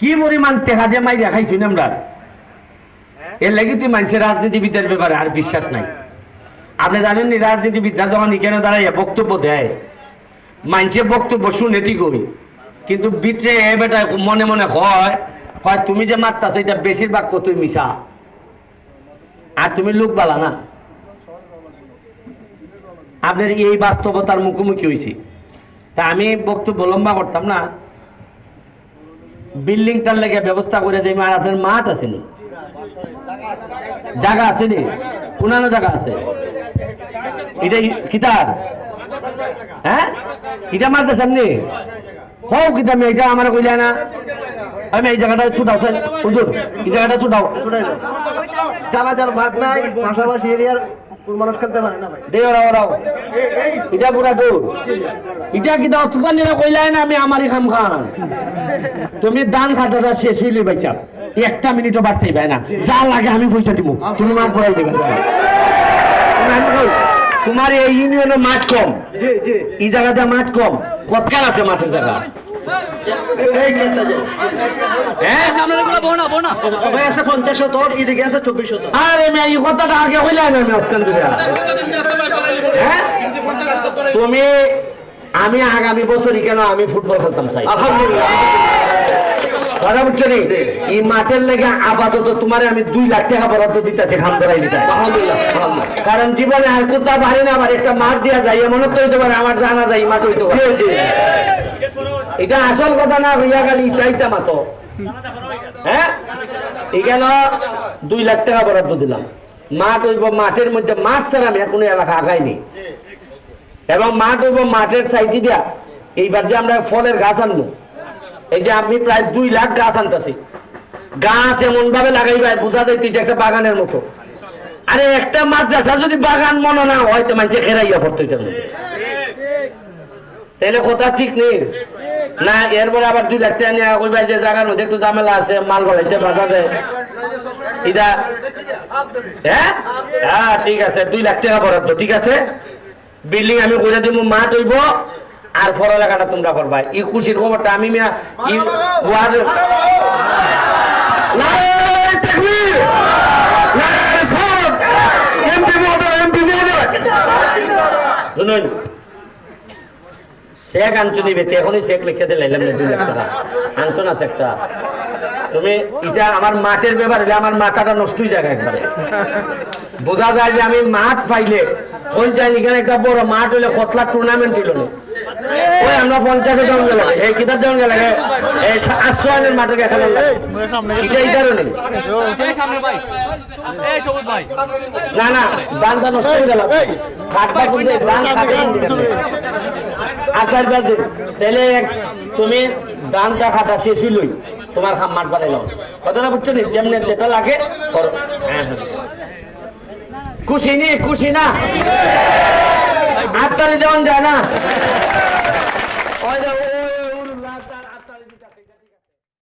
কি পরিমাণ টেকা যে মাই দেখাইছি না আমরা এর লাগি তুই মানুষের রাজনীতিবিদের ব্যাপারে আর বিশ্বাস নাই। আপনি জানেন নি রাজনীতিবিদরা যখন এখানে দাঁড়াইয়া বক্তব্য দেয় মানুষের বক্তব্য শুনে ঠিক হই। কিন্তু ভিতরে এ বেটা মনে মনে হয় হয় তুমি যে মারতাছ এটা বেশিরভাগ কতই মিশা? আর তুমি লোক বালা না। আপনার এই বাস্তবতার মুখোমুখি হয়েছি তা আমি বক্তব্য লম্বা করতাম না। বিল্ডিংটার লেগে ব্যবস্থা করে যে আর আপনার মাঠ আছে নি? জায়গা আছে নি? পুনানো জায়গা আছে। এটা কিতার হ্যাঁ? এটা মারতে সামনে হোক কিতা আমি এটা আমার কইলে না। আমি এই জায়গাটা ছুটাও হুজুর এই জায়গাটা ছুটাও। যার মাঠ নাই পাশাপাশি এরিয়ার মানুষ খেলতে পারে না ভাই। দে ওরা ওরাও এটা পুরা দূর। এটা কিতা অতকানিরা কইলাই না আমি আমারই খাম খান। তুমি দান খাতাটা শেষ হইলে বাইচা। একটা মিনিটও বাড়তেই পাই না। যা লাগে আমি পয়সা দিব তুমি নাম পড়াই দেবে তোমার এই ইউনিয়নে মাঠ কম। এই জায়গাতে মাঠ কম। কতকাল আছে মাঠের জায়গা? হ্যাঁ সবাই আছে পঞ্চাশ শতক এদিকে আছে চব্বিশ শতক আরে মেয়ে এই কথাটা আগে হইলাই না আমি অত্যন্ত হ্যাঁ? তুমি আমি আগামী বছরই কেন আমি ফুটবল খেলতাম চাই আলহামদুলিল্লাহ। কথা বুঝছ নি? এই মাঠের লেগে আপাতত তোমার আমি দুই লাখ টাকা বরাদ্দ দিতেছি খাম ধরাই দিতে। কারণ জীবনে আর কোথাও পারি না আবার একটা মাঠ দিয়া যায় এমন তো হইতে পারে আমার জানা যায় মাঠ হইতে পারে। এটা আসল কথা না হইয়া গেল ইটাইতা মাতো। হ্যাঁ? এখানে দুই লাখ টাকা বরাদ্দ দিলাম। মাঠ হইব, মাঠের মধ্যে মাঠ ছাড়া আমি কোনো এলাকা আগাইনি। এবং মাঠ হইব, মাঠের সাইডে দিয়া এইবার যে আমরা ফলের গাছ আনব, এই যে আমি প্রায় দুই লাখ গাছ আনতেছি। গাছ এমন ভাবে লাগাইবা, বোঝা যায় তুই একটা বাগানের মতো। আরে একটা মাদ্রাসা যদি বাগান মনে না হয়, তো মানুষে খেরাইয়া পড়তো তাহলে কথা ঠিক নেই। না, এরপরে আবার দুই লাখ টাকা নিয়ে কইবা যে জায়গার মধ্যে একটু ঝামেলা আছে, মাল বলাইতে বাজাবে ইদা হ্যাঁ? হ্যাঁ ঠিক আছে, দুই লাখ টাকা বরাদ্দ, ঠিক আছে? বিল্ডিং আমি করে দিব মাঠ হইব আর পড়ালেখাটা তোমরা করবা ই খুশির খবরটা আমি মিয়া ই চেক আনছো নিবে এখনই চেক লিখে দিয়ে লাইলাম না আনছো না চেকটা তুমি এটা আমার মাঠের ব্যাপার হলে আমার মাথাটা নষ্ট হয়ে যাবে একবারে। বোঝা যায় যে আমি মাঠ পাইলে, পঞ্চায়েত এখানে একটা বড় মাঠ হইলে কতলা টুর্নামেন্ট হইল না। ওই আমরা পঞ্চাশে জন গেলে এই কিতার জন গেলে এই আটশো রানের মাঠে খেলা এটা এই কারণে। না না দানটা নষ্ট হয়ে গেল। খাটটা কিন্তু দান খাটে আচার বাজে তাহলে তুমি দানটা খাটা শেষ হইলই তোমার খাম মাঠ বানাইলাম কথাটা বুঝছ নি? যেমনি যেটা লাগে করো। হ্যাঁ হ্যাঁ। খুশি নি? খুশি না? আবদালি দেওয়ান যায় না।